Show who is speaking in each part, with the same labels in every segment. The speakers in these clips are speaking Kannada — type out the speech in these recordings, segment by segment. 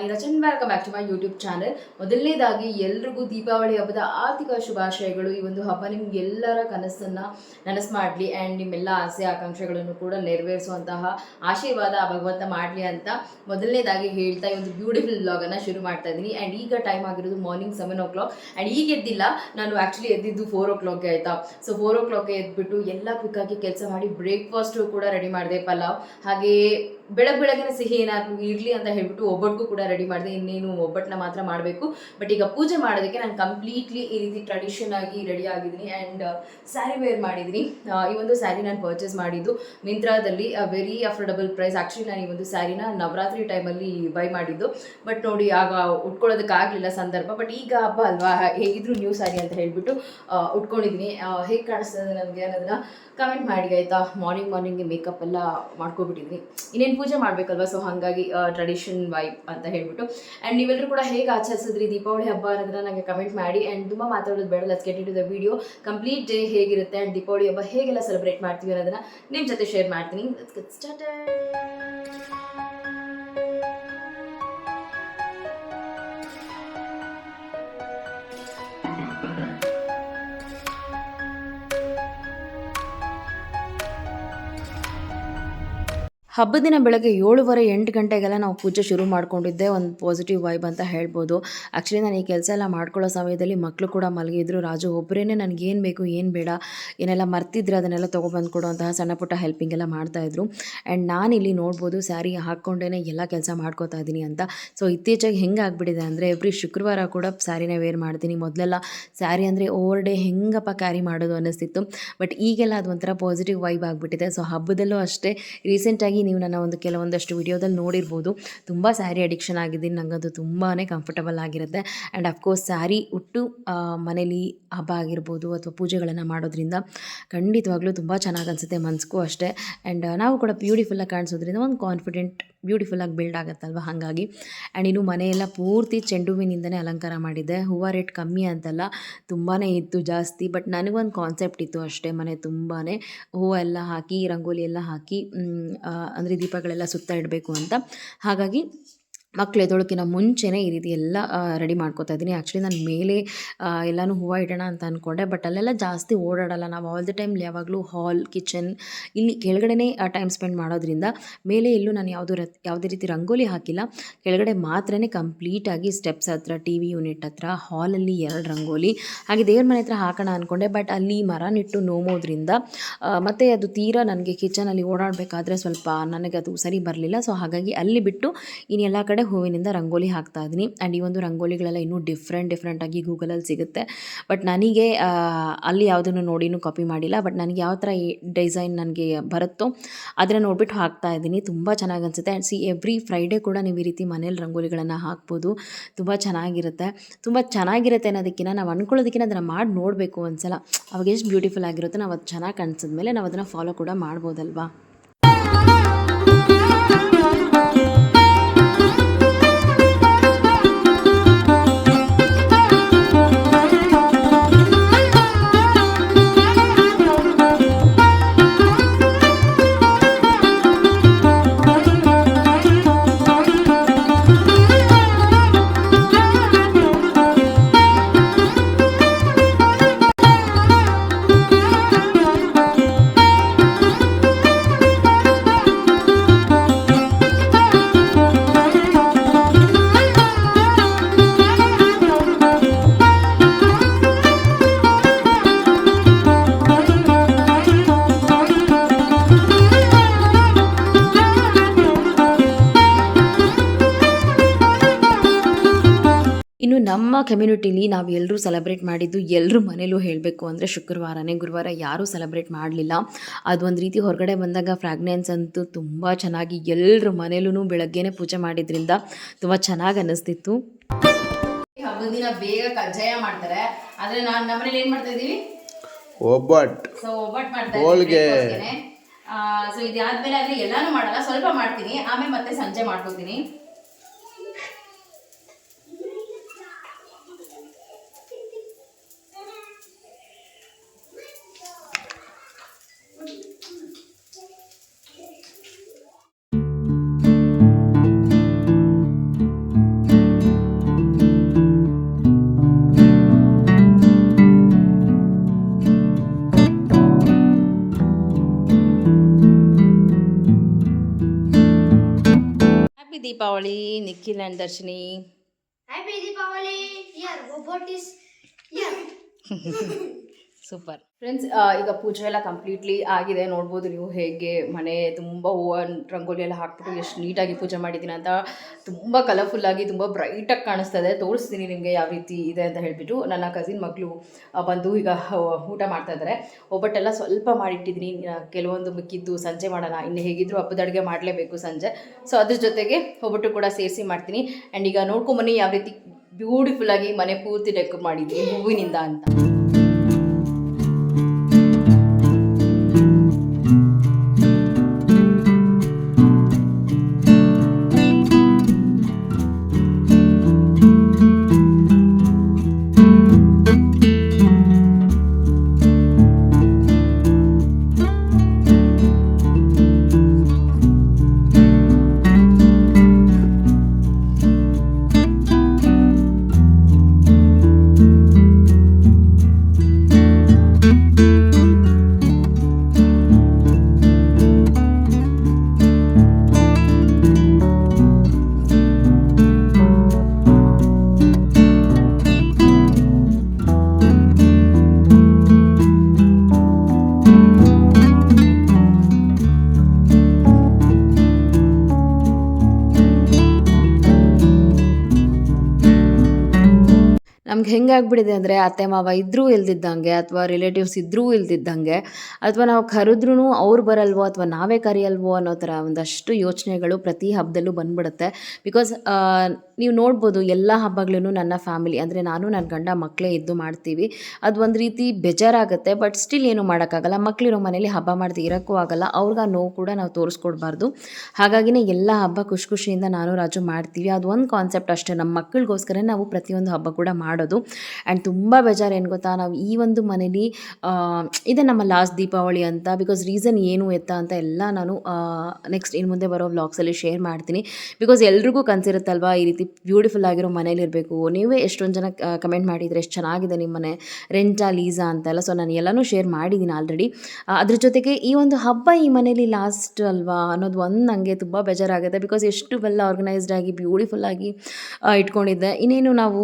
Speaker 1: ನಾನು Rachan. Welcome back to my YouTube channel ಮೊದಲನೇದಾಗಿ ಎಲ್ರಿಗೂ ದೀಪಾವಳಿ ಹಬ್ಬದ ಆರ್ಥಿಕ ಶುಭಾಶಯಗಳು. ಈ ಒಂದು ಹಬ್ಬ ನಿಮ್ಗೆಲ್ಲರ ಕನಸನ್ನ ನನಸು ಮಾಡಲಿ ಆ್ಯಂಡ್ ನಿಮ್ಮೆಲ್ಲ ಆಸೆ ಆಕಾಂಕ್ಷೆಗಳನ್ನು ಕೂಡ ನೆರವೇರಿಸುವಂತಹ ಆಶೀರ್ವಾದ ಭಗವಂತ ಮಾಡಲಿ ಅಂತ ಮೊದಲನೇದಾಗಿ ಹೇಳ್ತಾ ಈ ಒಂದು ಬ್ಯೂಟಿಫುಲ್ ಬ್ಲಾಗನ್ನು ಶುರು ಮಾಡ್ತಾ ಇದ್ದೀನಿ. ಆ್ಯಂಡ್ ಈಗ ಟೈಮ್ ಆಗಿರೋದು morning seven o'clock and ಈಗ ಎದ್ದಿಲ್ಲ, ನಾನು ಆ್ಯಕ್ಚುಲಿ ಎದ್ದಿದ್ದು ಫೋರ್ ಓ ಕ್ಲಾಕ್ಗೆ ಆಯಿತಾ. ಸೊ ಫೋರ್ ಓ ಕ್ಲಾಕ್ಗೆ ಎದ್ಬಿಟ್ಟು ಎಲ್ಲ ಕ್ವಿಕ್ಕಾಗಿ ಕೆಲಸ ಮಾಡಿ ಬ್ರೇಕ್ಫಾಸ್ಟು ಕೂಡ ರೆಡಿ ಮಾಡಿದೆ, ಪಲಾವ್. ಹಾಗೆಯೇ ಬೆಳಗ್ಗೆ ಬೆಳಗ್ಗೆ ಸಿಹಿ ಏನಾದ್ರು ಇರಲಿ ಅಂತ ಹೇಳ್ಬಿಟ್ಟು ಒಬ್ಬಟ್ಟಿಗೂ ಕೂಡ ರೆಡಿ ಮಾಡಿದೆ. ಇನ್ನೇನು ಒಬ್ಬಟ್ಟನ್ನ ಮಾತ್ರ ಮಾಡಬೇಕು. ಬಟ್ ಈಗ ಪೂಜೆ ಮಾಡೋದಕ್ಕೆ ನಾನು ಕಂಪ್ಲೀಟ್ಲಿ ಈ ರೀತಿ ಟ್ರೆಡಿಷನ್ ಆಗಿ ರೆಡಿ ಆಗಿದ್ದೀನಿ. ಆ್ಯಂಡ್ ಸ್ಯಾರಿ ವೇರ್ ಮಾಡಿದ್ದೀನಿ. ಈ ಒಂದು ಸ್ಯಾರಿ ನಾನು ಪರ್ಚೇಸ್ ಮಾಡಿದ್ದು ಮಿಂತ್ರಾದಲ್ಲಿ ವೆರಿ ಅಫೋರ್ಡಬಲ್ ಪ್ರೈಸ್ ಆ್ಯಕ್ಚುಲಿ ನಾನು ಈ ಒಂದು ಸ್ಯಾರಿನ ನವರಾತ್ರಿ ಟೈಮಲ್ಲಿ ಬೈ ಮಾಡಿದ್ದು. ಬಟ್ ನೋಡಿ, ಆಗ ಉಟ್ಕೊಳ್ಳೋದಕ್ಕಾಗಲಿಲ್ಲ ಸಂದರ್ಭ. ಬಟ್ ಈಗ ಹಬ್ಬ ಅಲ್ವಾ? ಹೇಗಿದ್ರು ನ್ಯೂ ಸ್ಯಾರಿ ಅಂತ ಹೇಳ್ಬಿಟ್ಟು ಉಟ್ಕೊಂಡಿದ್ದೀನಿ. ಹೇಗೆ ಕಾಣಿಸ್ತದೆ ನನಗೆ ಅನ್ನೋದನ್ನ ಕಮೆಂಟ್ ಮಾಡಿ, ಆಯಿತಾ? ಮಾರ್ನಿಂಗ್ ಮಾರ್ನಿಂಗ್ ಮೇಕಪ್ ಎಲ್ಲ ಮಾಡ್ಕೊಬಿಟ್ಟಿದ್ದೀನಿ. ಇನ್ನೇನು ಪೂಜೆ ಮಾಡಬೇಕಲ್ವ? ಸೊ ಹಾಗಾಗಿ ಟ್ರೆಡಿಷನ್ ವೈಬ್ ಅಂತ ಹೇಳ್ಬಿಟ್ಟು. ಆ್ಯಂಡ್ ನೀವೆಲ್ಲರೂ ಕೂಡ ಹೇಗೆ ಆಚರಿಸಿದ್ರಿ ದೀಪಾವಳಿ ಹಬ್ಬ ಅನ್ನೋದನ್ನ ನನಗೆ ಕಮೆಂಟ್ ಮಾಡಿ. ಆ್ಯಂಡ್ ತುಂಬ ಮಾತಾಡೋದು ಬೇಡ let's get the video complete day ಹೇಗಿರುತ್ತೆ ಆ್ಯಂಡ್ ದೀಪಾವಳಿ ಹಬ್ಬ ಹೇಗೆಲ್ಲ ಸೆಲೆಬ್ರೇಟ್ ಮಾಡ್ತೀವಿ ಅನ್ನೋದನ್ನ ನಿಮ್ಮ ಜೊತೆ ಶೇರ್ ಮಾಡ್ತೀನಿ. ಹಬ್ಬದ ದಿನ ಬೆಳಗ್ಗೆ ಏಳುವರೆ ಎಂಟು ಗಂಟೆಗೆಲ್ಲ ನಾವು ಪೂಜೆ ಶುರು ಮಾಡ್ಕೊಂಡಿದ್ದೆ. ಒಂದು ಪಾಸಿಟಿವ್ ವೈಬ್ ಅಂತ ಹೇಳ್ಬೋದು. ಆ್ಯಕ್ಚುಲಿ ನಾನು ಈ ಕೆಲಸ ಎಲ್ಲ ಮಾಡ್ಕೊಳ್ಳೋ ಸಮಯದಲ್ಲಿ ಮಕ್ಕಳು ಕೂಡ ಮಲಗಿದ್ರು. ರಾಜು ಒಬ್ಬರೇ ಏನು ಬೇಕು ಏನು ಬೇಡ, ಏನೆಲ್ಲ ಮರ್ತಿದ್ರೆ ಅದನ್ನೆಲ್ಲ ತೊಗೊಬಂದು ಕೊಡುವಂತಹ ಸಣ್ಣ ಪುಟ್ಟ ಹೆಲ್ಪಿಂಗ್ ಎಲ್ಲ ಮಾಡ್ತಾಯಿದ್ರು ಆ್ಯಂಡ್ ನಾನು ಇಲ್ಲಿ ನೋಡ್ಬೋದು ಸ್ಯಾರಿ ಹಾಕ್ಕೊಂಡೇ ಎಲ್ಲ ಕೆಲಸ ಮಾಡ್ಕೋತಾ ಇದ್ದೀನಿ ಅಂತ. ಸೊ ಇತ್ತೀಚೆಗೆ ಹೆಂಗೆ ಆಗಿಬಿಟ್ಟಿದೆ ಅಂದರೆ ಎವ್ರಿ ಶುಕ್ರವಾರ ಕೂಡ ಸ್ಯಾರಿನ ವೇರ್ ಮಾಡ್ತೀನಿ. ಮೊದಲೆಲ್ಲ ಸ್ಯಾರಿ ಅಂದರೆ ಓವರ್ ಡೇ ಹೆಂಗಪ್ಪ ಕ್ಯಾರಿ ಮಾಡೋದು ಅನ್ನಿಸ್ತಿತ್ತು. ಬಟ್ ಈಗೆಲ್ಲ ಅದು ಒಂಥರ ಪಾಸಿಟಿವ್ ವೈಬ್ ಆಗಿಬಿಟ್ಟಿದೆ. ಸೊ ಹಬ್ಬದಲ್ಲೂ ಅಷ್ಟೇ ರೀಸೆಂಟಾಗಿ ನೀವು ನನ್ನ ಒಂದು ಕೆಲವೊಂದಷ್ಟು ವಿಡಿಯೋದಲ್ಲಿ ನೋಡಿರ್ಬೋದು. ತುಂಬ ಸ್ಯಾರಿ ಅಡಿಕ್ಷನ್ ಆಗಿದ್ದೀನಿ. ಅದು ತುಂಬಾ ಕಂಫರ್ಟಬಲ್ ಆಗಿರುತ್ತೆ. ಆ್ಯಂಡ್ ಅಫ್ಕೋರ್ಸ್ ಸ್ಯಾರಿ ಉಟ್ಟು ಮನೇಲಿ ಹಬ್ಬ ಆಗಿರ್ಬೋದು ಅಥವಾ ಪೂಜೆಗಳನ್ನು ಮಾಡೋದ್ರಿಂದ ಖಂಡಿತವಾಗ್ಲೂ ತುಂಬ ಚೆನ್ನಾಗಿ ಅನಿಸುತ್ತೆ ಮನ್ಸಿಗೂ ಅಷ್ಟೇ. ಆ್ಯಂಡ್ ನಾವು ಕೂಡ ಬ್ಯೂಟಿಫುಲ್ಲಾಗಿ ಕಾಣಿಸೋದ್ರಿಂದ ಒಂದು ಕಾನ್ಫಿಡೆಂಟ್ ಬ್ಯೂಟಿಫುಲ್ಲಾಗಿ ಬಿಲ್ಡ್ ಆಗುತ್ತಲ್ವ? ಹಾಗಾಗಿ. ಆ್ಯಂಡ್ ಇನ್ನು ಮನೆಯೆಲ್ಲ ಪೂರ್ತಿ ಚೆಂಡು ಹೂವಿನಿಂದನೇ ಅಲಂಕಾರ ಮಾಡಿದ್ದೆ ಹೂವು ರೇಟ್ ಕಮ್ಮಿ ಅಂತಲ್ಲ ತುಂಬಾ ಇತ್ತು ಜಾಸ್ತಿ ಬಟ್ ನನಗೊಂದು ಕಾನ್ಸೆಪ್ಟ್ ಇತ್ತು ಅಷ್ಟೇ ಮನೆ ತುಂಬಾ ಹೂವೆಲ್ಲ ಹಾಕಿ, ರಂಗೋಲಿ ಎಲ್ಲ ಹಾಕಿ ಅಂದರೆ ದೀಪಗಳೆಲ್ಲ ಸುತ್ತ ಇಡಬೇಕು ಅಂತ. ಹಾಗಾಗಿ ಮಕ್ಳು ಎದ್ದೊಳಕ್ಕಿಂತ ಮುಂಚೆನೇ ಈ ರೀತಿ ಎಲ್ಲ ರೆಡಿ ಮಾಡ್ಕೋತಾ ಇದ್ದೀನಿ. ಆ್ಯಕ್ಚುಲಿ ನಾನು ಮೇಲೆ ಎಲ್ಲನೂ ಹೂವು ಇಡೋಣ ಅಂತ ಅಂದ್ಕೊಂಡೆ ಬಟ್ ಅಲ್ಲೆಲ್ಲ ಜಾಸ್ತಿ ಓಡಾಡಲ್ಲ. ನಾವು ಆಲ್ ದ ಟೈಮ್ ಯಾವಾಗಲೂ ಹಾಲ್ ಕಿಚನ್ ಇಲ್ಲಿ ಕೆಳಗಡೆನೇ ಟೈಮ್ ಸ್ಪೆಂಡ್ ಮಾಡೋದ್ರಿಂದ ಮೇಲೆ ಎಲ್ಲೂ ನಾನು ಯಾವುದೂ ರ ಯಾವುದೇ ರೀತಿ ರಂಗೋಲಿ ಹಾಕಿಲ್ಲ. ಕೆಳಗಡೆ ಮಾತ್ರ ಕಂಪ್ಲೀಟಾಗಿ ಸ್ಟೆಪ್ಸ್ ಹತ್ರ ಟಿ ವಿ ಯೂನಿಟ್ ಹತ್ರ ಹಾಲಲ್ಲಿ ಎರಡು ರಂಗೋಲಿ. ಹಾಗೆ ದೇವ್ರ ಮನೆ ಹತ್ರ ಹಾಕೋಣ ಅಂದ್ಕೊಂಡೆ ಬಟ್ ಅಲ್ಲಿ ಮರ ನೆಟ್ಟು ನೋಮೋದ್ರಿಂದ ಮತ್ತು ಅದು ತೀರಾ ನನಗೆ ಕಿಚನಲ್ಲಿ ಓಡಾಡಬೇಕಾದ್ರೆ ಸ್ವಲ್ಪ ನನಗೆ ಅದು ಸರಿ ಬರಲಿಲ್ಲ. ಸೊ ಹಾಗಾಗಿ ಅಲ್ಲಿ ಬಿಟ್ಟು ಇನ್ನು ಎಲ್ಲ ಕಡೆ ಹೂವಿನಿಂದ ರಂಗೋಲಿ ಹಾಕ್ತಾ ಇದ್ದೀನಿ. ಆ್ಯಂಡ್ ಈ ಒಂದು ರಂಗೋಲಿಗಳೆಲ್ಲ ಇನ್ನೂ ಡಿಫ್ರೆಂಟ್ ಡಿಫ್ರೆಂಟಾಗಿ ಗೂಗಲಲ್ಲಿ ಸಿಗುತ್ತೆ. ಬಟ್ ನನಗೆ ಅಲ್ಲಿ ಯಾವುದನ್ನು ನೋಡಿನೂ ಕಾಪಿ ಮಾಡಿಲ್ಲ. ಬಟ್ ನನಗೆ ಯಾವ ಥರ ಡಿಸೈನ್ ನನಗೆ ಬರುತ್ತೋ ಅದನ್ನು ನೋಡ್ಬಿಟ್ಟು ಹಾಕ್ತಾ ಇದ್ದೀನಿ. ತುಂಬ ಚೆನ್ನಾಗಿ ಅನಿಸುತ್ತೆ. ಆ್ಯಂಡ್ ಸಿ ಎವ್ರಿ ಫ್ರೈಡೇ ಕೂಡ ನೀವು ಈ ರೀತಿ ಮನೇಲಿ ರಂಗೋಲಿಗಳನ್ನು ಹಾಕ್ಬೋದು. ತುಂಬ ಚೆನ್ನಾಗಿರುತ್ತೆ. ತುಂಬ ಚೆನ್ನಾಗಿರುತ್ತೆ ಅನ್ನೋದಕ್ಕಿಂತ ನಾವು ಅಂದ್ಕೊಳ್ಳೋದಕ್ಕಿಂತ ಅದನ್ನು ಮಾಡಿ ನೋಡಬೇಕು ಒಂದ್ಸಲ. ಅವಾಗ ಎಷ್ಟು ಬ್ಯೂಟಿಫುಲ್ ಆಗಿರುತ್ತೆ ನಾವು ಅದು ಚೆನ್ನಾಗಿ ಕಾಣಿಸಿದ್ಮೇಲೆ ನಾವು ಅದನ್ನು ಫಾಲೋ ಕೂಡ ಮಾಡ್ಬೋದಲ್ವಾ? ನಮ್ಮ ಕಮ್ಯುನಿಟಿಲಿ ನಾವು ಎಲ್ಲರೂ ಸೆಲೆಬ್ರೇಟ್ ಮಾಡಿದ್ದು ಎಲ್ಲರೂ ಮನೇಲೂ ಹೇಳಬೇಕು ಅಂದರೆ ಶುಕ್ರವಾರನೇ. ಗುರುವಾರ ಯಾರೂ ಸೆಲೆಬ್ರೇಟ್ ಮಾಡಲಿಲ್ಲ. ಅದು ಒಂದು ರೀತಿ ಹೊರಗಡೆ ಬಂದಾಗ ಫ್ರಾಗ್ನೆನ್ಸ್ ಅಂತೂ ತುಂಬ ಚೆನ್ನಾಗಿ ಎಲ್ಲರ ಮನೇಲೂ ಬೆಳಗ್ಗೆನೇ ಪೂಜೆ ಮಾಡಿದ್ರಿಂದ ತುಂಬ ಚೆನ್ನಾಗಿ ಅನ್ನಿಸ್ತಿತ್ತು. ಹಬ್ಬದ ದಿನ ಬೇಗ ಕಜ್ಜಾಯ ಮಾಡ್ತಾರೆ. ಆದರೆ ನಾನು ನಮ್ಮನೇಲಿ ಏನು ಮಾಡ್ತಾ ಇದ್ದೀವಿ?
Speaker 2: ಒಬ್ಬಟ್ಟು
Speaker 1: ಸೊ ಒಬ್ಬಟ್ಟು ಮಾಡ್ತಾ
Speaker 2: ಹೋಳ್ಗೆ.
Speaker 1: ಸೊ ಇದಾದ್ಮೇಲೆ ಆದರೆ ಎಲ್ಲಾನು ಮಾಡಲ್ಲ. ಸ್ವಲ್ಪ ಮಾಡ್ತೀನಿ. ಆಮೇಲೆ ಮತ್ತೆ ಸಂಜೆ ಮಾಡ್ಕೋತೀನಿ. Happy Deepavali Nikhil and
Speaker 2: Darshini happy Deepavali यार वो इज़
Speaker 1: यार सुपर ಫ್ರೆಂಡ್ಸ್ ಈಗ ಪೂಜೆ ಎಲ್ಲ ಕಂಪ್ಲೀಟ್ಲಿ ಆಗಿದೆ. ನೋಡ್ಬೋದು ನೀವು ಹೇಗೆ ಮನೆ ತುಂಬ ಹೂವು ರಂಗೋಲಿ ಎಲ್ಲ ಹಾಕ್ಬಿಟ್ಟು ಎಷ್ಟು ನೀಟಾಗಿ ಪೂಜೆ ಮಾಡಿದ್ದೀನಿ ಅಂತ ತುಂಬ ಕಲರ್ಫುಲ್ಲಾಗಿ ತುಂಬ ಬ್ರೈಟಾಗಿ ಕಾಣಿಸ್ತದೆ. ತೋರಿಸ್ತೀನಿ ನಿಮಗೆ ಯಾವ ರೀತಿ ಇದೆ ಅಂತ ಹೇಳಿಬಿಟ್ಟು ನನ್ನ ಕಸಿನ್ ಮಗಳು ಬಂದು ಈಗ ಊಟ ಮಾಡ್ತಾ ಇದ್ದಾರೆ. ಒಬ್ಬಟ್ಟೆಲ್ಲ ಸ್ವಲ್ಪ ಮಾಡಿಟ್ಟಿದ್ದೀನಿ. ಕೆಲವೊಂದು ಮಿಕ್ಕಿದ್ದು ಸಂಜೆ ಮಾಡೋಣ. ಇನ್ನು ಹೇಗಿದ್ರೂ ಹಬ್ಬದ ಅಡುಗೆ ಮಾಡಲೇಬೇಕು ಸಂಜೆ. ಸೊ ಅದ್ರ ಜೊತೆಗೆ ಒಬ್ಬಟ್ಟು ಕೂಡ ಸೇರಿಸಿ ಮಾಡ್ತೀನಿ. ಆ್ಯಂಡ್ ಈಗ ನೋಡ್ಕೊಂಬನ್ನಿ ಯಾವ ರೀತಿ ಬ್ಯೂಟಿಫುಲ್ಲಾಗಿ ಮನೆ ಪೂರ್ತಿ ಡೆಕೋರ್ ಮಾಡಿದ್ದೀನಿ ಹೂವಿನಿಂದ ಅಂತ. ನಮ್ಗೆ ಹೆಂಗಾಗ್ಬಿಟ್ಟಿದೆ ಅಂದರೆ ಅತ್ತೆ ಮಾವ ಇದ್ದರೂ ಇಲ್ದಿದ್ದಂಗೆ ಅಥವಾ ರಿಲೇಟಿವ್ಸ್ ಇದ್ದರೂ ಇಲ್ದಿದ್ದಂಗೆ ಅಥವಾ ನಾವು ಕರೆದ್ರೂ ಅವ್ರು ಬರಲ್ವೋ ಅಥವಾ ನಾವೇ ಕರೆಯಲ್ವೋ ಅನ್ನೋ ಥರ ಒಂದಷ್ಟು ಯೋಚನೆಗಳು ಪ್ರತಿ ಹಬ್ಬದಲ್ಲೂ ಬಂದ್ಬಿಡುತ್ತೆ. ಬಿಕಾಸ್ ನೀವು ನೋಡ್ಬೋದು ಎಲ್ಲ ಹಬ್ಬಗಳೂ ನನ್ನ ಫ್ಯಾಮಿಲಿ ಅಂದರೆ ನಾನು ನನ್ನ ಗಂಡ ಮಕ್ಕಳೇ ಇದ್ದು ಮಾಡ್ತೀವಿ. ಅದು ಒಂದು ರೀತಿ ಬೇಜಾರಾಗುತ್ತೆ ಬಟ್ ಸ್ಟಿಲ್ ಏನು ಮಾಡೋಕ್ಕಾಗಲ್ಲ. ಮಕ್ಕಳಿರೋ ಮನೇಲಿ ಹಬ್ಬ ಮಾಡದೆ ಇರೋಕ್ಕೂ ಆಗಲ್ಲ. ಅವ್ರಿಗೆ ಆ ನೋವು ಕೂಡ ನಾವು ತೋರಿಸ್ಕೊಡ್ಬಾರ್ದು. ಹಾಗಾಗಿನೇ ಎಲ್ಲ ಹಬ್ಬ ಖುಷಿ ಖುಷಿಯಿಂದ ನಾನು ರಾಜು ಮಾಡ್ತೀವಿ. ಅದು ಒಂದು ಕಾನ್ಸೆಪ್ಟ್ ಅಷ್ಟೇ. ನಮ್ಮ ಮಕ್ಕಳಿಗೋಸ್ಕರ ನಾವು ಪ್ರತಿಯೊಂದು ಹಬ್ಬ ಕೂಡ ಮಾಡೋದು. ಆ್ಯಂಡ್ ತುಂಬ ಬೇಜಾರು ಏನು ಗೊತ್ತಾ? ನಾವು ಈ ಒಂದು ಮನೇಲಿ ಇದೆ ನಮ್ಮ ಲಾಸ್ಟ್ ದೀಪಾವಳಿ ಅಂತ ಬಿಕಾಸ್ ರೀಸನ್ ಏನು ಎತ್ತ ಅಂತ ಎಲ್ಲ ನಾನು ನೆಕ್ಸ್ಟ್ ಇನ್ನು ಮುಂದೆ ಬರೋ ವ್ಲಾಗ್ಸಲ್ಲಿ ಶೇರ್ ಮಾಡ್ತೀನಿ. ಬಿಕಾಸ್ ಎಲ್ರಿಗೂ ಕನ್ಸಿರುತ್ತಲ್ವಾ ಈ ರೀತಿ ಬ್ಯೂಟಿಫುಲ್ ಆಗಿರೋ ಮನೇಲಿ ಇರಬೇಕು. ನೀವೇ ಎಷ್ಟೊಂದು ಜನ ಕಮೆಂಟ್ ಮಾಡಿದರೆ ಎಷ್ಟು ಚೆನ್ನಾಗಿದೆ ನಿಮ್ಮ ಮನೆ. ರೆಂಟಾ ಲೀಸಾ ಅಂತೆಲ್ಲ ಸೊ ನಾನು ಎಲ್ಲನೂ ಶೇರ್ ಮಾಡಿದ್ದೀನಿ ಆಲ್ರೆಡಿ ಅದ್ರ ಜೊತೆಗೆ ಈ ಒಂದು ಹಬ್ಬ ಈ ಮನೇಲಿ ಲಾಸ್ಟ್ ಅಲ್ವಾ ಅನ್ನೋದು ಒಂದು ನನಗೆ ತುಂಬ ಬೇಜಾರಾಗುತ್ತೆ. ಬಿಕಾಸ್ ಎಷ್ಟು ವೆಲ್ ಆರ್ಗನೈಸ್ಡ್ ಆಗಿ ಬ್ಯೂಟಿಫುಲ್ ಆಗಿ ಇಟ್ಕೊಂಡಿದ್ದೆ. ಇನ್ನೇನು ನಾವು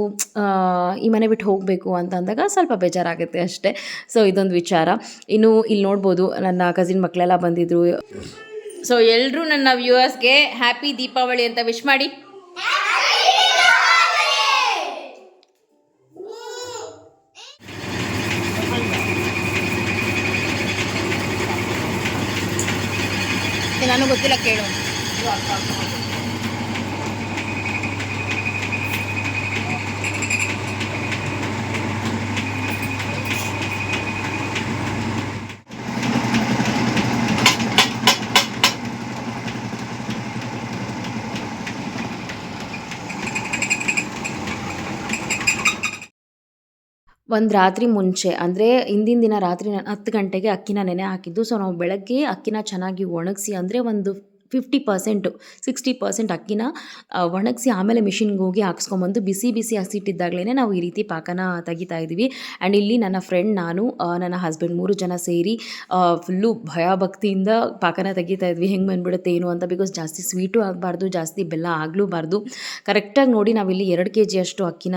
Speaker 1: ಈ ಮನೆ ಬಿಟ್ಟು ಹೋಗಬೇಕು ಅಂತ ಅಂದಾಗ ಸ್ವಲ್ಪ ಬೇಜಾರಾಗುತ್ತೆ ಅಷ್ಟೇ. ಸೊ ಇದೊಂದು ವಿಚಾರ. ಇನ್ನು ಇಲ್ಲಿ ನೋಡ್ಬೋದು, ನನ್ನ ಕಸಿನ್ ಮಕ್ಕಳೆಲ್ಲ ಬಂದಿದ್ರು. ಸೊ ಎಲ್ಲರೂ ನನ್ನ ವ್ಯೂವರ್ಸ್ಗೆ ಹ್ಯಾಪಿ ದೀಪಾವಳಿ ಅಂತ ವಿಶ್ ಮಾಡಿ. ನಾನು ಗೊತ್ತಿಲ್ಲ ಕೇಳು. ಒಂದು ರಾತ್ರಿ ಮುಂಚೆ, ಅಂದರೆ ಹಿಂದಿನ ದಿನ ರಾತ್ರಿ ಹತ್ತು ಗಂಟೆಗೆ ಅಕ್ಕಿನ ನೆನೆ ಹಾಕಿದ್ದು. ಸೊ ನಾವು ಬೆಳಗ್ಗೆ ಅಕ್ಕಿನ ಚೆನ್ನಾಗಿ ಒಣಗಿಸಿ, ಅಂದರೆ ಒಂದು ಫಿಫ್ಟಿ ಪರ್ಸೆಂಟು ಸಿಕ್ಸ್ಟಿ ಪರ್ಸೆಂಟ್ ಅಕ್ಕಿನ ಒಣಗಿಸಿ ಆಮೇಲೆ ಮಿಷಿನ್ಗೆ ಹೋಗಿ ಹಾಕ್ಸ್ಕೊಂಬಂದು ಬಿಸಿ ಬಿಸಿ ಹಸಿಟ್ಟಿದ್ದಾಗಲೇ ನಾವು ಈ ರೀತಿ ಪಾಕನ ತೆಗಿತಾ ಇದ್ದೀವಿ ಆ್ಯಂಡ್ ಇಲ್ಲಿ ನನ್ನ ಫ್ರೆಂಡ್ ನಾನು ನನ್ನ ಹಸ್ಬೆಂಡ್ ಮೂರು ಜನ ಸೇರಿ ಫುಲ್ಲು ಭಯಭಕ್ತಿಯಿಂದ ಪಾಕನ ತೆಗಿತಾ ಇದ್ವಿ. ಹೆಂಗೆ ಬಂದ್ಬಿಡುತ್ತೆ, ಏನು ಅಂತ ಬಿಕಾಸ್ ಜಾಸ್ತಿ ಸ್ವೀಟು ಆಗಬಾರ್ದು, ಜಾಸ್ತಿ ಬೆಲ್ಲ ಆಗಲೂಬಾರ್ದು ಕರೆಕ್ಟಾಗಿ ನೋಡಿ ನಾವಿಲ್ಲಿ ಎರಡು ಕೆ ಜಿಯಷ್ಟು ಅಕ್ಕಿನ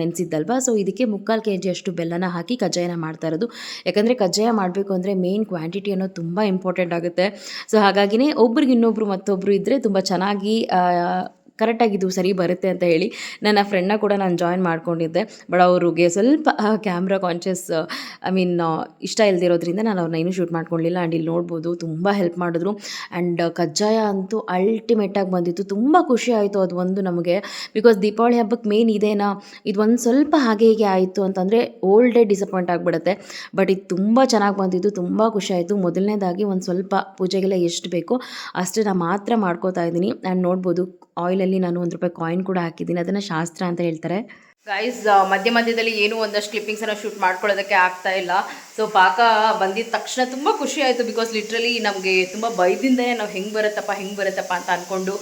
Speaker 1: ನೆನೆಸಿದ್ದಲ್ವ? ಸೊ ಇದಕ್ಕೆ ಮುಕ್ಕಾಲು ಕೆ ಜಿಯಷ್ಟು ಬೆಲ್ಲನ ಹಾಕಿ ಕಜ್ಜಾಯನ ಮಾಡ್ತಾ ಇರೋದು. ಯಾಕಂದರೆ ಕಜ್ಜಾಯ ಮಾಡಬೇಕು ಅಂದರೆ ಮೇನ್ ಕ್ವಾಂಟಿಟಿ ಅನ್ನೋದು ತುಂಬ ಇಂಪಾರ್ಟೆಂಟ್ ಆಗುತ್ತೆ. ಸೊ ಹಾಗಾಗಿನೇ ಒಬ್ರಿಗೆ ಇನ್ನೊಬ್ರು ಮತ್ತೊಬ್ರು ಇದ್ದರೆ ತುಂಬಾ ಚೆನ್ನಾಗಿ ಕರೆಕ್ಟಾಗಿ ಇದು ಸರಿ ಬರುತ್ತೆ ಅಂತ ಹೇಳಿ ನನ್ನ ಫ್ರೆಂಡ್ನ ಕೂಡ ನಾನು ಜಾಯಿನ್ ಮಾಡ್ಕೊಂಡಿದ್ದೆ. ಬಟ್ ಅವ್ರಿಗೆ ಸ್ವಲ್ಪ ಕ್ಯಾಮ್ರಾ ಕಾನ್ಷಿಯಸ್ ಐ ಮೀನ್ ಇಷ್ಟ ಇಲ್ದಿರೋದ್ರಿಂದ ನಾನು ಅವ್ರನ್ನ ಏನು ಶೂಟ್ ಮಾಡ್ಕೊಳ್ಳಿಲ್ಲ ಆ್ಯಂಡ್ ಇಲ್ಲಿ ನೋಡ್ಬೋದು ತುಂಬ ಹೆಲ್ಪ್ ಮಾಡಿದ್ರು. ಆ್ಯಂಡ್ ಕಜ್ಜಾಯ ಅಂತೂ ಅಲ್ಟಿಮೇಟಾಗಿ ಬಂದಿತ್ತು. ತುಂಬ ಖುಷಿ ಆಯಿತು ಅದು ಒಂದು ನಮಗೆ. ಬಿಕಾಸ್ ದೀಪಾವಳಿ ಹಬ್ಬಕ್ಕೆ ಮೇನ್ ಇದೇನಾ? ಇದು ಒಂದು ಸ್ವಲ್ಪ ಹಾಗೆ ಹೀಗೆ ಆಯಿತು ಅಂತಂದರೆ ಓಲ್ಡ್ ಡಿಸಪಾಯಿಂಟ್ ಆಗಿಬಿಡುತ್ತೆ. ಬಟ್ ಇದು ತುಂಬ ಚೆನ್ನಾಗಿ ಬಂದಿತ್ತು. ತುಂಬ ಖುಷಿ ಆಯಿತು. ಮೊದಲನೇದಾಗಿ ಒಂದು ಸ್ವಲ್ಪ ಪೂಜೆಗೆಲ್ಲ ಎಷ್ಟು ಬೇಕೋ ಅಷ್ಟನ್ನು ಮಾತ್ರ ಮಾಡ್ಕೋತಾ ಇದ್ದೀನಿ. ಆ್ಯಂಡ್ ನೋಡ್ಬೋದು ಆಯಿಲಲ್ಲಿ ನಾನು ಒಂದು ರೂಪಾಯಿ ಕಾಯಿನ್ ಕೂಡ ಹಾಕಿದ್ದೀನಿ. ಅದನ್ನು ಶಾಸ್ತ್ರ ಅಂತ ಹೇಳ್ತಾರೆ. ಗೈಸ್ ಮಧ್ಯ ಮಧ್ಯದಲ್ಲಿ ಏನೂ ಒಂದಷ್ಟು ಕ್ಲಿಪ್ಪಿಂಗ್ಸನ್ನು ಶೂಟ್ ಮಾಡ್ಕೊಳ್ಳೋದಕ್ಕೆ ಆಗ್ತಾ ಇಲ್ಲ. ಸೊ ಪಾಕ ಬಂದಿದ ತಕ್ಷಣ ತುಂಬ ಖುಷಿ ಆಯಿತು ಬಿಕಾಸ್ ಲಿಟ್ರಲಿ ನಮಗೆ ತುಂಬ ಭಯದಿಂದನೇ ನಾವು ಹೆಂಗೆ ಬರುತ್ತಪ್ಪ ಹೆಂಗೆ ಬರುತ್ತಪ್ಪ ಅಂತ ಅಂದ್ಕೊಂಡು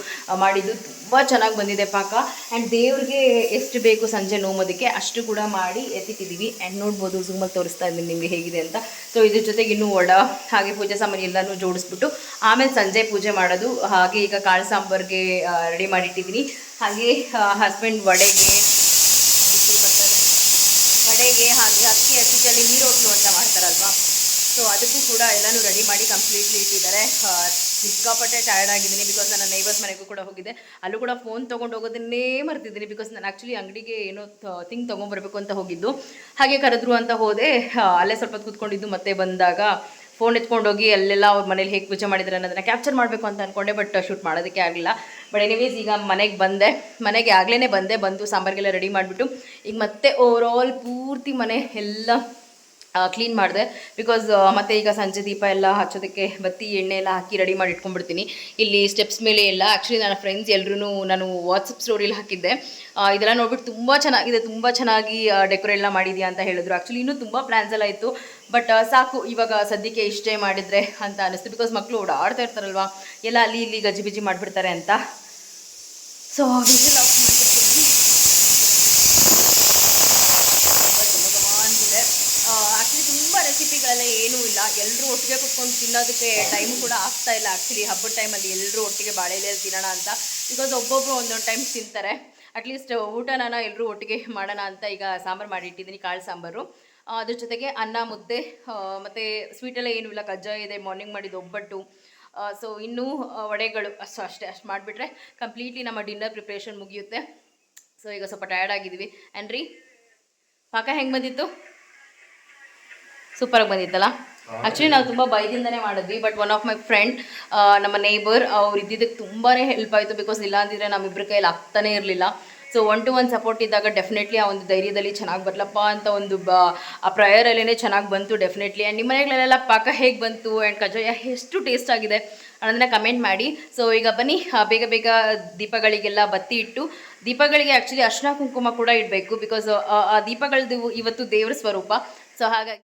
Speaker 1: ಮಾಡಿದ್ದು ತುಂಬ ಚೆನ್ನಾಗಿ ಬಂದಿದೆ ಪಾಕ. ಆ್ಯಂಡ್ ದೇವ್ರಿಗೆ ಎಷ್ಟು ಬೇಕು ಸಂಜೆ ನೋಮೋದಕ್ಕೆ ಅಷ್ಟು ಕೂಡ ಮಾಡಿ ಎತ್ತಿಟ್ಟಿದ್ದೀವಿ ಆ್ಯಂಡ್ ನೋಡ್ಬೋದು ಝೂಮಲ್ಲಿ ತೋರಿಸ್ತಾ ಇದ್ದೀನಿ ನಿಮಗೆ ಹೇಗಿದೆ ಅಂತ. ಸೊ ಇದ್ರ ಜೊತೆಗೆ ಇನ್ನೂ ವಡ, ಹಾಗೆ ಪೂಜೆ ಸಾಮಾನು ಎಲ್ಲನೂ ಜೋಡಿಸ್ಬಿಟ್ಟು, ಆಮೇಲೆ ಸಂಜೆ ಪೂಜೆ ಮಾಡೋದು. ಹಾಗೆ ಈಗ ಕಾಳು ಸಾಂಬಾರಿಗೆ ರೆಡಿ ಮಾಡಿಟ್ಟಿದ್ದೀನಿ ಹಾಗೆ ಹಸ್ಬೆಂಡ್ ವಡೆಗೆ ವಡೆಗೆ ಹಾಗೆ ಅಕ್ಕಿ ಹಸಿಟ್ಟಲ್ಲಿ ನೀರೊಟ್ಲು ಅಂತ ಮಾಡ್ತಾರಲ್ವಾ? ಸೊ ಅದಕ್ಕೂ ಕೂಡ ಎಲ್ಲನೂ ರೆಡಿ ಮಾಡಿ ಕಂಪ್ಲೀಟ್ಲಿ ಇಟ್ಟಿದ್ದಾರೆ. ಸಿಕ್ಕಾಪಟ್ಟೆ ಟಯರ್ಡ್ ಆಗಿದ್ದೀನಿ ಬಿಕಾಸ್ ನನ್ನ ನೈಬರ್ಸ್ ಮನೆಗೂ ಕೂಡ ಹೋಗಿದ್ದೆ ಅಲ್ಲೂ ಕೂಡ ಫೋನ್ ತೊಗೊಂಡು ಹೋಗೋದನ್ನೇ ಮರ್ತಿದ್ದೀನಿ ಬಿಕಾಸ್ ನಾನು ಆ್ಯಕ್ಚುಲಿ ಅಂಗಡಿಗೆ ಏನೋ ಥಿಂಗ್ ತೊಗೊಂಬರ್ಬೇಕು ಅಂತ ಹೋಗಿದ್ದು. ಹಾಗೆ ಕರೆದ್ರು ಅಂತ ಹೋದೆ. ಅಲ್ಲೇ ಸ್ವಲ್ಪ ಕೂತ್ಕೊಂಡಿದ್ದು. ಮತ್ತೆ ಬಂದಾಗ ಫೋನ್ ಎತ್ಕೊಂಡೋಗಿ ಅಲ್ಲೆಲ್ಲ ಅವ್ರ ಮನೇಲಿ ಹೇಗೆ ಪೂಜೆ ಮಾಡಿದ್ದಾರೆ ಅನ್ನೋದನ್ನ ಕ್ಯಾಪ್ಚರ್ ಮಾಡಬೇಕು ಅಂತ ಅಂದ್ಕೊಂಡೆ ಬಟ್ ಶೂಟ್ ಮಾಡೋದಕ್ಕೆ ಆಗಲಿಲ್ಲ. ಬಟ್ ಎನಿವೇಸ್ ಈಗ ಮನೆಗೆ ಬಂದೆ. ಮನೆಗೆ ಆಗಲೇ ಬಂದೆ. ಬಂದು ಸಾಂಬಾರಿಗೆಲ್ಲ ರೆಡಿ ಮಾಡಿಬಿಟ್ಟು. ಈಗ ಮತ್ತೆ ಓವರ್ ಆಲ್ ಪೂರ್ತಿ ಮನೆ ಎಲ್ಲ ಕ್ಲೀನ್ ಮಾಡಿದೆ. ಬಿಕಾಸ್ ಮತ್ತೆ ಈಗ ಸಂಜೆ ದೀಪ ಎಲ್ಲ ಹಚ್ಚೋದಕ್ಕೆ ಬತ್ತಿ, ಎಣ್ಣೆ ಎಲ್ಲ ಹಾಕಿ ರೆಡಿ ಮಾಡಿ ಇಟ್ಕೊಂಡ್ಬಿಡ್ತೀನಿ. ಇಲ್ಲಿ ಸ್ಟೆಪ್ಸ್ ಮೇಲೆ ಎಲ್ಲ ಆ್ಯಕ್ಚುಲಿ ನನ್ನ ಫ್ರೆಂಡ್ಸ್ ಎಲ್ಲರೂ ನಾನು ವಾಟ್ಸಪ್ ಸ್ಟೋರಿಲಿ ಹಾಕಿದ್ದೆ. ಇದೆಲ್ಲ ನೋಡ್ಬಿಟ್ಟು ತುಂಬ ಚೆನ್ನಾಗಿದೆ. ತುಂಬ ಚೆನ್ನಾಗಿ ಡೆಕೋರೇಟ್ ಎಲ್ಲ ಮಾಡಿದೆಯಾ ಅಂತ ಹೇಳಿದ್ರು. ಆ್ಯಕ್ಚುಲಿ ಇನ್ನೂ ತುಂಬ ಪ್ಲ್ಯಾನ್ಸ್ ಎಲ್ಲ ಇತ್ತು. ಬಟ್ ಸಾಕು. ಇವಾಗ ಸದ್ಯಕ್ಕೆ ಇಷ್ಟೇ ಮಾಡಿದರೆ ಅಂತ ಅನಿಸ್ತು. ಬಿಕಾಸ್ ಮಕ್ಕಳು ಓಡಾಡ್ತಾ ಇರ್ತಾರಲ್ವಾ? ಎಲ್ಲ ಅಲ್ಲಿ ಇಲ್ಲಿ ಗಜಿಬಿಜಿ ಮಾಡಿಬಿಡ್ತಾರೆ ಅಂತ. ಸೊ ವಿಸಿಲ್ ಆಫ್ ಮಾಡಿಬಿಡ್ತೀನಿ ಅಂತಿದೆ ಆ್ಯಕ್ಚುಲಿ ತುಂಬ ರೆಸಿಪಿಗಳೆಲ್ಲ ಏನೂ ಇಲ್ಲ. ಎಲ್ಲರೂ ಒಟ್ಟಿಗೆ ಕುತ್ಕೊಂಡು ತಿನ್ನೋದಕ್ಕೆ ಟೈಮ್ ಕೂಡ ಆಗ್ತಾ ಇಲ್ಲ ಆ್ಯಕ್ಚುಲಿ ಹಬ್ಬದ ಟೈಮಲ್ಲಿ ಎಲ್ಲರೂ ಒಟ್ಟಿಗೆ ಬಾಳೆ ಎಲೆಯಲ್ಲಿ ತಿನ್ನೋಣ ಅಂತ. ಬಿಕಾಸ್ ಒಬ್ಬೊಬ್ಬರು ಒಂದೊಂದು ಟೈಮ್ ತಿಂತಾರೆ. ಅಟ್ಲೀಸ್ಟ್ ಊಟನ ಎಲ್ಲರೂ ಒಟ್ಟಿಗೆ ಮಾಡೋಣ ಅಂತ ಈಗ ಸಾಂಬಾರು ಮಾಡಿಟ್ಟಿದ್ದೀನಿ ಕಾಳು ಸಾಂಬಾರು. ಅದ್ರ ಜೊತೆಗೆ ಅನ್ನ, ಮುದ್ದೆ ಮತ್ತು ಸ್ವೀಟೆಲ್ಲ ಏನೂ ಇಲ್ಲ. ಕಜ್ಜಾಯ ಇದೆ ಮಾರ್ನಿಂಗ್ ಮಾಡಿದ ಒಬ್ಬಟ್ಟು. ಸೊ ಇನ್ನೂ ವಡೆಗಳು ಅಷ್ಟು ಅಷ್ಟೇ, ಅಷ್ಟು ಮಾಡಿಬಿಟ್ರೆ ಕಂಪ್ಲೀಟ್ಲಿ ನಮ್ಮ ಡಿನ್ನರ್ ಪ್ರಿಪ್ರೇಷನ್ ಮುಗಿಯುತ್ತೆ. ಸೊ ಈಗ ಸ್ವಲ್ಪ ಟಯರ್ಡ್ ಆಗಿದ್ದೀವಿ. ಆ್ಯಂಡ್ ರೀ, ಪಾಕ ಹೆಂಗೆ ಬಂದಿತ್ತು? ಸೂಪರಾಗಿ ಬಂದಿತ್ತಲ್ಲ? ಆ್ಯಕ್ಚುಲಿ ನಾವು ತುಂಬ ಭಯದಿಂದನೇ ಮಾಡಿದ್ವಿ but one of my friend ನಮ್ಮ ನೇಬರ್ ಅವ್ರು ಇದ್ದಿದ್ದಕ್ಕೆ ತುಂಬಾ ಹೆಲ್ಪ್ ಆಯಿತು ಬಿಕಾಸ್ ಇಲ್ಲ ಅಂದಿದ್ರೆ ನಮ್ಮಿಬ್ಬರ ಕೈಯಲ್ಲಿ ಆಗ್ತಾನೇ ಇರಲಿಲ್ಲ. So one to one support ಇದ್ದಾಗ ಡೆಫಿನೆಟ್ಲಿ ಆ ಒಂದು ಧೈರ್ಯದಲ್ಲಿ ಚೆನ್ನಾಗಿ ಬರಲಪ್ಪ ಅಂತ ಒಂದು ಬ ಆ ಪ್ರಯರಲ್ಲೇ ಚೆನ್ನಾಗಿ ಬಂತು ಡೆಫಿನೆಟ್ಲಿ ಆ್ಯಂಡ್ ನಿಮ್ಮ ಮನೆಗಳಲ್ಲೆಲ್ಲ ಪಾಕ ಹೇಗೆ ಬಂತು ಆ್ಯಂಡ್ ಕಜ್ಜಾಯ ಎಷ್ಟು ಟೇಸ್ಟ್ ಆಗಿದೆ ಅನ್ನೋದನ್ನ ಕಮೆಂಟ್ ಮಾಡಿ. ಸೊ ಈಗ ಬನ್ನಿ ಬೇಗ ಬೇಗ ದೀಪಗಳಿಗೆಲ್ಲ ಬತ್ತಿ ಇಟ್ಟು ದೀಪಗಳಿಗೆ ಆ್ಯಕ್ಚುಲಿ ಅರ್ಶನ ಕುಂಕುಮ ಕೂಡ ಇಡಬೇಕು ಬಿಕಾಸ್ ಆ ದೀಪಗಳದ್ದು ಇವತ್ತು ದೇವರ ಸ್ವರೂಪ. ಸೊ ಹಾಗಾಗಿ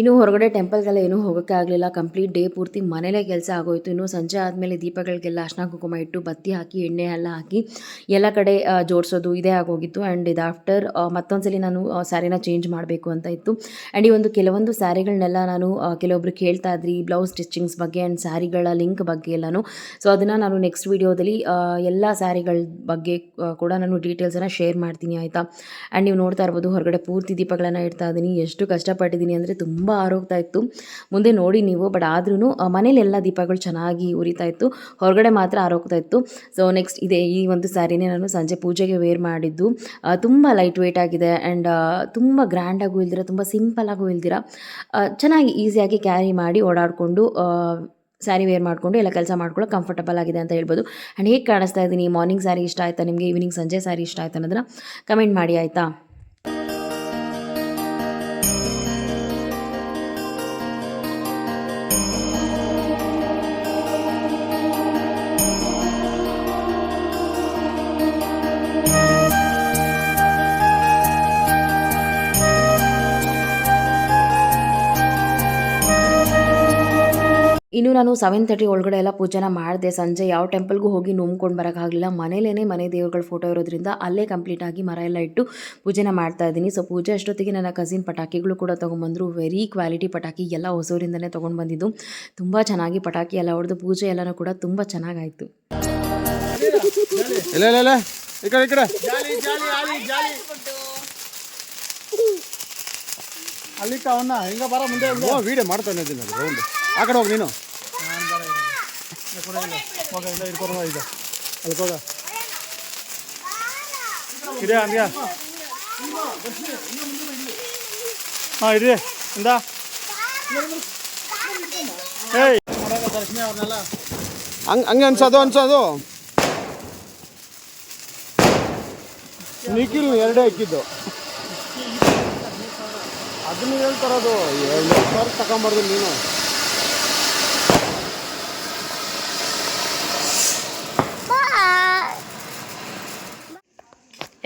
Speaker 1: ಇನ್ನು ಹೊರಗಡೆ ಟೆಂಪಲ್ಗೆಲ್ಲ ಏನೂ ಹೋಗೋಕ್ಕೆ ಆಗಲಿಲ್ಲ. ಕಂಪ್ಲೀಟ್ ಡೇ ಪೂರ್ತಿ ಮನೇಲೇ ಕೆಲಸ ಆಗೋಯಿತು. ಇನ್ನು ಸಂಜೆ ಆದಮೇಲೆ ದೀಪಗಳಿಗೆಲ್ಲ ಅರ್ಶನ ಕುಂಕುಮ ಇಟ್ಟು ಬತ್ತಿ ಹಾಕಿ, ಎಣ್ಣೆ ಎಲ್ಲ ಹಾಕಿ ಎಲ್ಲ ಕಡೆ ಜೋಡಿಸೋದು ಇದೇ ಆಗೋಗಿತ್ತು. ಆ್ಯಂಡ್ ಇದು ಆಫ್ಟರ್ ಮತ್ತೊಂದ್ಸಲಿ ನಾನು ಸ್ಯಾರಿನ ಚೇಂಜ್ ಮಾಡಬೇಕು ಅಂತ ಇತ್ತು. ಆ್ಯಂಡ್ ಈ ಒಂದು ಕೆಲವೊಂದು ಸ್ಯಾರಿಗಳನ್ನೆಲ್ಲ ನಾನು ಕೆಲವೊಬ್ರು ಕೇಳ್ತಾ ಇದ್ರಿ, ಬ್ಲೌಸ್ ಸ್ಟಿಚಿಂಗ್ಸ್ ಬಗ್ಗೆ ಆ್ಯಂಡ್ ಸ್ಯಾರಿಗಳ ಲಿಂಕ್ ಬಗ್ಗೆ ಎಲ್ಲನೂ. ಸೊ, ಅದನ್ನು ನಾನು ನೆಕ್ಸ್ಟ್ ವೀಡಿಯೋದಲ್ಲಿ ಎಲ್ಲ ಸ್ಯಾರಿಗಳ ಬಗ್ಗೆ ಕೂಡ ನಾನು ಡೀಟೇಲ್ಸನ್ನು ಶೇರ್ ಮಾಡ್ತೀನಿ, ಆಯಿತಾ? ಆ್ಯಂಡ್ ನೀವು ನೋಡ್ತಾ ಇರ್ಬೋದು, ಹೊರಗಡೆ ಪೂರ್ತಿ ದೀಪಗಳನ್ನು ಇಡ್ತಾ ಇದ್ದೀನಿ. ಎಷ್ಟು ಕಷ್ಟಪಟ್ಟಿದ್ದೀನಿ ಅಂದರೆ ತುಂಬ ಆರೋಗ್ತಾ ಇತ್ತು. ಮುಂದೆ ನೋಡಿ ನೀವು, ಬಟ್ ಆದ್ರೂ ಮನೇಲಿ ಎಲ್ಲ ದೀಪಗಳು ಚೆನ್ನಾಗಿ ಉರಿತಾ ಇತ್ತು. ಹೊರಗಡೆ ಮಾತ್ರ ಆರೋಗ್ತಾ ಇತ್ತು. ಸೊ ನೆಕ್ಸ್ಟ್ ಇದೇ ಈ ಒಂದು ಸ್ಯಾರಿನೇ ನಾನು ಸಂಜೆ ಪೂಜೆಗೆ ವೇರ್ ಮಾಡಿದ್ದು. ತುಂಬ ಲೈಟ್ ವೇಟ್ ಆಗಿದೆ ಆ್ಯಂಡ್ ತುಂಬ ಗ್ರ್ಯಾಂಡಾಗೂ ಇಲ್ದಿರ, ತುಂಬ ಸಿಂಪಲಾಗೂ ಇಲ್ದಿರ. ಚೆನ್ನಾಗಿ ಈಸಿಯಾಗಿ ಕ್ಯಾರಿ ಮಾಡಿ ಓಡಾಡಿಕೊಂಡು ಸ್ಯಾರಿ ವೇರ್ ಮಾಡಿಕೊಂಡು ಎಲ್ಲ ಕೆಲಸ ಮಾಡ್ಕೊಳ್ಳೋ ಕಂಫರ್ಟಬಲ್ ಆಗಿದೆ ಅಂತ ಹೇಳ್ಬೋದು. ಆ್ಯಂಡ್ ಹೇಗೆ ಕಾಣಿಸ್ತಾ ಇದ್ದೀನಿ ಮಾರ್ನಿಂಗ್ ಸ್ಯಾರಿ ಇಷ್ಟ ಆಯ್ತಾ ನಿಮಗೆ ಈವ್ನಿಂಗ್ ಸಂಜೆ ಸ್ಯಾರಿ ಇಷ್ಟ ಆಯ್ತಾ ಅನ್ನೋದನ್ನ ಕಮೆಂಟ್ ಮಾಡಿ, ಆಯಿತಾ? ಇನ್ನು ನಾನು ಸೆವೆನ್ ತರ್ಟಿ ಒಳಗಡೆ ಎಲ್ಲ ಪೂಜೆನ ಮಾಡಿದೆ. ಸಂಜೆ ಯಾವ ಟೆಂಪಲ್ಗೂ ಹೋಗಿ ನುಂಬ್ಕೊಂಡು ಬರೋಕ್ಕಾಗಲಿಲ್ಲ ಮನೇಲೇ ಮನೆ ದೇವ್ರಗಳ ಫೋಟೋ ಇರೋದ್ರಿಂದ ಅಲ್ಲೇ ಕಂಪ್ಲೀಟಾಗಿ ಮರ ಎಲ್ಲ ಇಟ್ಟು ಪೂಜೆನ ಮಾಡ್ತಾ ಇದ್ದೀನಿ. ಸೊ ಪೂಜೆ ಅಷ್ಟೊತ್ತಿಗೆ ನನ್ನ ಕಸಿನ್ ಪಟಾಕಿಗಳು ಕೂಡ ತೊಗೊಂಬಂದರು. ವೆರಿ ಕ್ವಾಲಿಟಿ ಪಟಾಕಿ. ಎಲ್ಲ ಹೊಸೂರಿಂದನೇ ತೊಗೊಂಡು ಬಂದಿದ್ದು ತುಂಬ ಚೆನ್ನಾಗಿ ಪಟಾಕಿ ಎಲ್ಲ ಹೊಡೆದು ಪೂಜೆ ಎಲ್ಲನೂ ಕೂಡ ತುಂಬ ಚೆನ್ನಾಗಾಯಿತು.
Speaker 3: ಅಲ್ಲಿ ಅವನ್ನ ಹಿಂಗ ಬರ ಮುಂದೆ
Speaker 4: ಓ ವಿಡಿಯೋ ಮಾಡ್ತಾನೆ ಇದ್ದೀನಿ ಆ ಕಡೆ ಹೋಗಿ ನೀನು.
Speaker 3: ಹೋಗ ಇಲ್ಲ ಇಟ್ಕೊಂಡು ಇದು ಹಾಂ ಇಂದ ಏಯ್
Speaker 4: ಹಂಗೆ ಹಂಗೆ ಅನ್ಸೋದು ಅನ್ಸೋದು. ನಿಖಿಲ್ ಎರಡೇ ಹಾಕಿದ್ದು. ಅದನ್ನ ಹೇಳ್ತಾರದು ಎರಡು ಸಾವಿರ ತಗೊಂಬಾರ್ದು ನೀನು.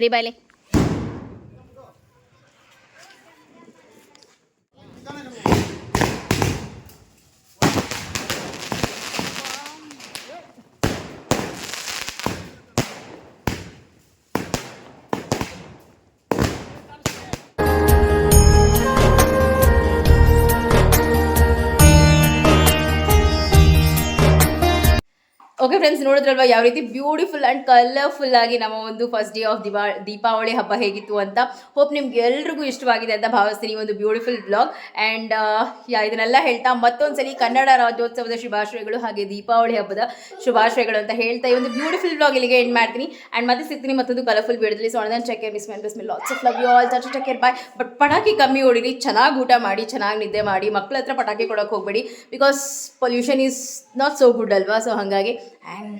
Speaker 1: ರೀ ಬಾಯ್ಲಿ ನೋಡಿದ್ರಲ್ವಾ, ಯಾವ ರೀತಿ ಬ್ಯೂಟಿಫುಲ್ ಆ್ಯಂಡ್ ಕಲರ್ಫುಲ್ ಆಗಿ ನಮ್ಮ ಒಂದು ಫಸ್ಟ್ ಡೇ ಆಫ್ ದಿವಾ ದೀಪಾವಳಿ ಹಬ್ಬ ಹೇಗಿತ್ತು ಅಂತ. ಹೋಪ್ ನಿಮ್ಗೆ ಎಲ್ರಿಗೂ ಇಷ್ಟವಾಗಿದೆ ಅಂತ ಭಾವಿಸ್ತೀನಿ ಒಂದು ಬ್ಯೂಟಿಫುಲ್ ಬ್ಲಾಗ್ ಆ್ಯಂಡ್ ಇದನ್ನೆಲ್ಲ ಹೇಳ್ತಾ ಮತ್ತೊಂದ್ಸಲಿ ಕನ್ನಡ ರಾಜ್ಯೋತ್ಸವದ ಶುಭಾಶಯಗಳು ಹಾಗೆ ದೀಪಾವಳಿ ಹಬ್ಬದ ಶುಭಾಶಯಗಳು ಅಂತ ಹೇಳ್ತಾ ಈ ಒಂದು ಬ್ಯೂಟಿಫುಲ್ ಬ್ಲಾಗ್ ಇಲ್ಲಿಗೆ ಎಂಡ್ ಮಾಡ್ತೀನಿ. ಆ್ಯಂಡ್ ಮತ್ತೆ ಸಿಗ್ತೀನಿ ಮತ್ತೊಂದು ಕಲರ್ಫುಲ್ ಬಿಡದಲ್ಲಿ ಸೊ ಚೆಕ್ ಮಿಸ್ ಮೆನ್ ಬಿಸ್ me lots of love you all take care bye but ಪಟಾಕಿ ಕಮ್ಮಿ ಹೊಡಿರಿ, ಚೆನ್ನಾಗಿ ಊಟ ಮಾಡಿ, ಚೆನ್ನಾಗಿ ನಿದ್ದೆ ಮಾಡಿ ಮಕ್ಕಳ ಹತ್ರ ಪಟಾಕಿ ಕೊಡೋಕೆ ಹೋಗಬೇಡಿ. Because pollution is not so good ಅಲ್ವಾ? ಸೊ ಹಾಗಾಗಿ ಆ್ಯಂಡ್